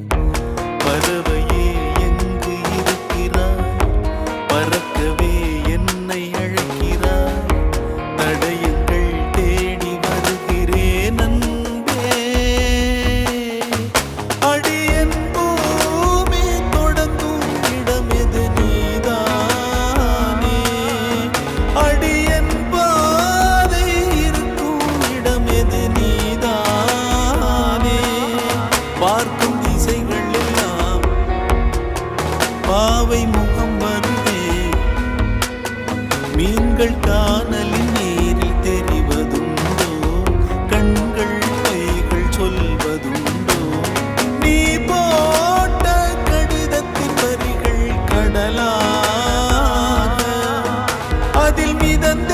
you. பாவை முகம் வருதே. மீன்கள் காணலின் நீரில் தெரிவதுண்டோ? கண்கள் கைகள் சொல்வதுண்டோ? நீ போட்ட கடிதத்தின் வரிகள் கடலாக. அதில் மிதந்து